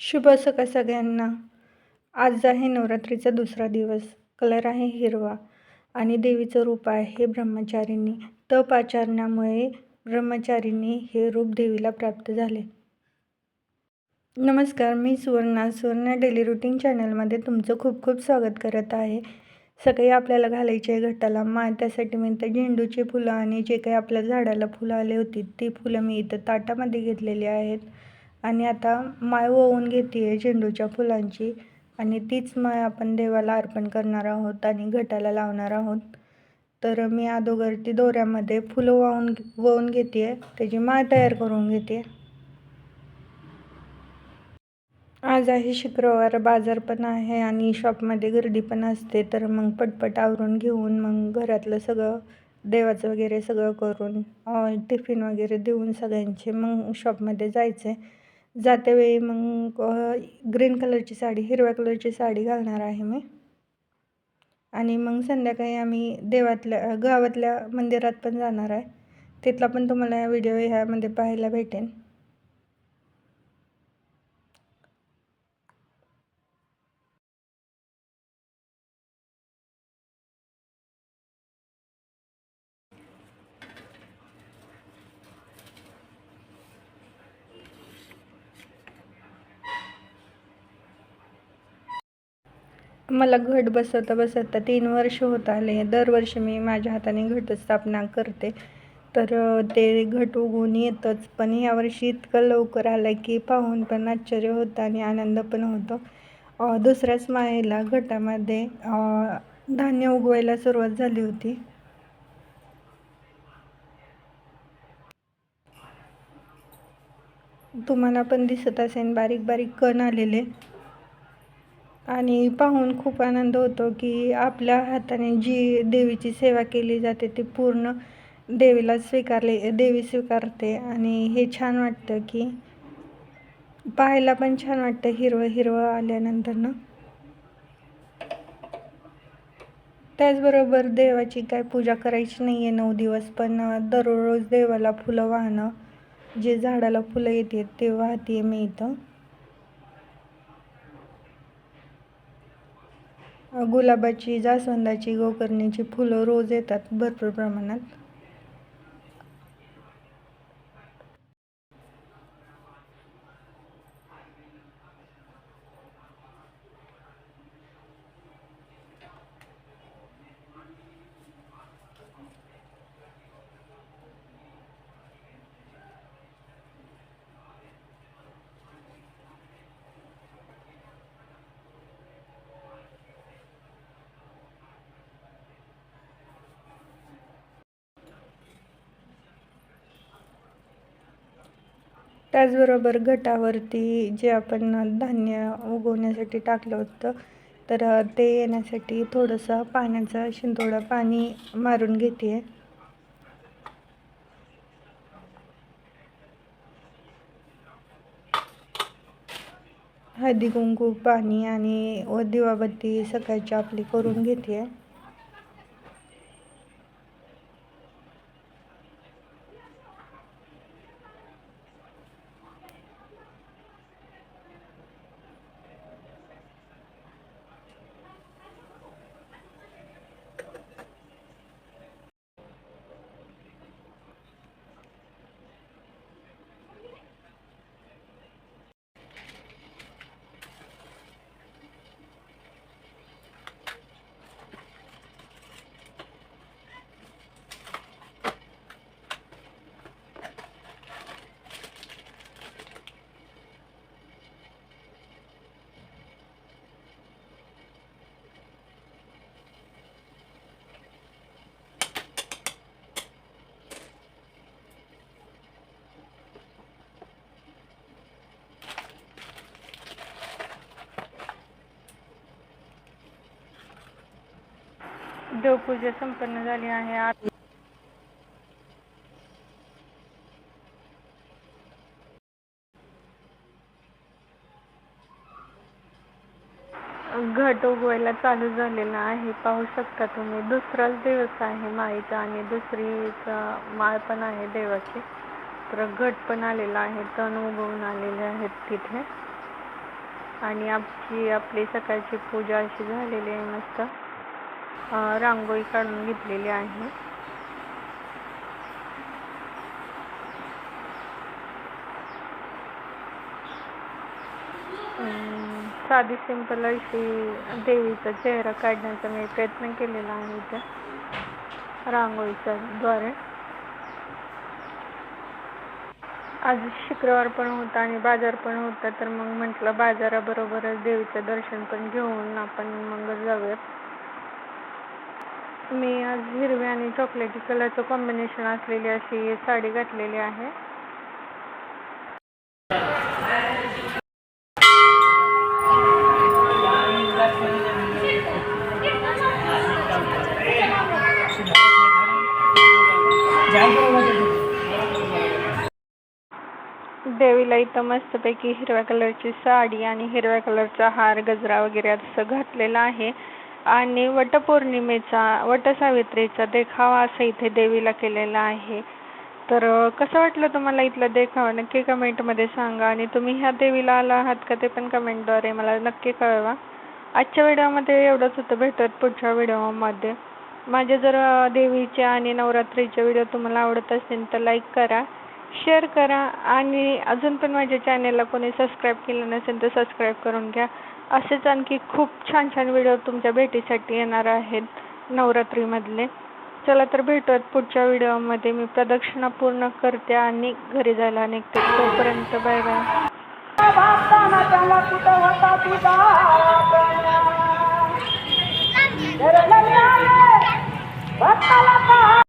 शुभ सकाळ सगळ्यांना. आज आहे नवरात्रीचा दुसरा दिवस. कलर आहे हिरवा आणि देवीचं रूप आहे ब्रह्मचारिणी. तप आचरणामुळे ब्रह्मचारिणी हे रूप देवीला प्राप्त झाले. नमस्कार मी सुवर्णा. सुवर्णा डेली रुटीन चॅनलमध्ये तुमचं खूप खूप स्वागत करत आहे. सकाळी आपल्याला घालायचे आहे घटाला माळ. त्यासाठी मी इथं झेंडूची फुलं आणि जे काही आपल्या झाडाला फुलं आले होती ती फुलं मी इथं ताटामध्ये घेतलेली आहेत. आणि आता माळ ओवून घेते आहे झेंडूच्या फुलांची. आणि तीच माळ आपण देवाला अर्पण करणार आहोत आणि घटाला लावणार आहोत. तर मी अगोदर ती दोऱ्यामध्ये फुलं वाहून वळून घेते आहे त्याची माळ तयार करून घेते आज आहे शुक्रवार बाजार पण आहे आणि शॉपमध्ये गर्दी पण असते. तर मग पटपट आवरून घेऊन मग घरातलं सगळं देवाचं वगैरे सगळं करून टिफिन वगैरे देऊन सगळ्यांचे मग शॉपमध्ये जायचं आहे जातेवेळी मग ग्रीन कलरची साडी हिरव्या कलरची साडी घालणार आहे मी. आणि मग संध्याकाळी आम्ही देवातल्या गावातल्या मंदिरात पण जाणार आहे. तिथला पण तुम्हाला व्हिडिओ ह्यामध्ये पाहायला भेटेल मला घट बसवता बसवता तीन वर्ष होत आले. दरवर्षी मी माझ्या हाताने घटस्थापना करते. तर ते घट उगवून येतंच. पण यावर्षी इतकं लवकर आलं की पाहून पण आश्चर्य होतं आणि आनंद पण होतो. दुसऱ्याच माळेला घटामध्ये धान्य उगवायला सुरुवात झाली होती. तुम्हाला पण दिसत असेल बारीक बारीक कण आलेले. आणि पाहून खूप आनंद होतो की आपल्या हाताने जी देवीची सेवा केली जाते ती पूर्ण देवीला स्वीकारले देवी स्वीकारते. आणि हे छान वाटतं की पाहायला पण छान वाटतं हिरवं हिरवं आल्यानंतरनं त्याचबरोबर देवाची काय पूजा करायची नाही आहे नऊ दिवस पण दररोज देवाला फुलं वाहणं जे झाडाला फुलं येते ते वाहते मी इथं. गुलाबाची जास्वंदाची गोकर्णीची फुलं रोज येतात भरपूर प्रमाणात. त्याचबरोबर गटावरती जे आपण धान्य उगवण्यासाठी टाकलं होतं तर ते येण्यासाठी थोडंसं पाण्याचा शिंतोडा पाणी मारून घेते आहे हळदी कुंकू पाणी आणि व दिवाबत्ती सकाळची आपली करून घेते आहे देवपूजा संपन्न झाली आहे. घट उगवायला चालू झालेला आहे. पाहू शकता तुम्ही दुसराच दिवस आहे माईचा आणि दुसरीचा माळ पण आहे देवाची. तर घट पण आलेला आहे तण उगवून आलेले आहेत तिथे. आणि आमची आपली सकाळची पूजा अशी झालेली आहे मस्त. रांगोळी काढून घेतलेली आहे. साधी सिंपल अशी देवीचा चेहरा काढण्याचा मी प्रयत्न केलेला आहे त्या रांगोळीच्या द्वारे. आज शुक्रवार पण होता आणि बाजार पण होता तर मग म्हटलं बाजाराबरोबरच देवीचं दर्शन पण घेऊन आपण मग जाऊयात. मी आज हिरव्या आणि चॉकलेटी कलरचं कॉम्बिनेशन असलेली अशी साडी घातलेली आहे. देवीला इथं मस्तपैकी हिरव्या कलरची साडी आणि हिरव्या कलरचा हार गजरा वगैरे असं घातलेला आहे. आणि वटपौर्णिमेचा वटसावित्रीचा देखावा असं इथे देवीला केलेला आहे. तर कसं वाटलं तुम्हाला इथला देखावा? नक्की कमेंटमध्ये सांगा आणि तुम्ही ह्या देवीला आला आहात का ते पण कमेंटद्वारे मला नक्की कळवा. आजच्या व्हिडिओमध्ये एवढंच होतं. भेटत पुढच्या व्हिडिओमध्ये. माझे जर देवीचे आणि नवरात्रीचे व्हिडिओ तुम्हाला आवडत असतील तर लाईक करा शेअर करा आणि अजून पण माझ्या चॅनेलला कोणी सबस्क्राईब केलं नसेल तर सबस्क्राईब करून घ्या. असेच आणखी खूप छान छान व्हिडिओ तुमच्या भेटीसाठी येणार आहेत नवरात्रीमधले. चला तर भेटूयात पुढच्या व्हिडिओमध्ये मी प्रदक्षिणा पूर्ण करते आणि घरी जायला निघते. तोपर्यंत बाय बाय भक्ताला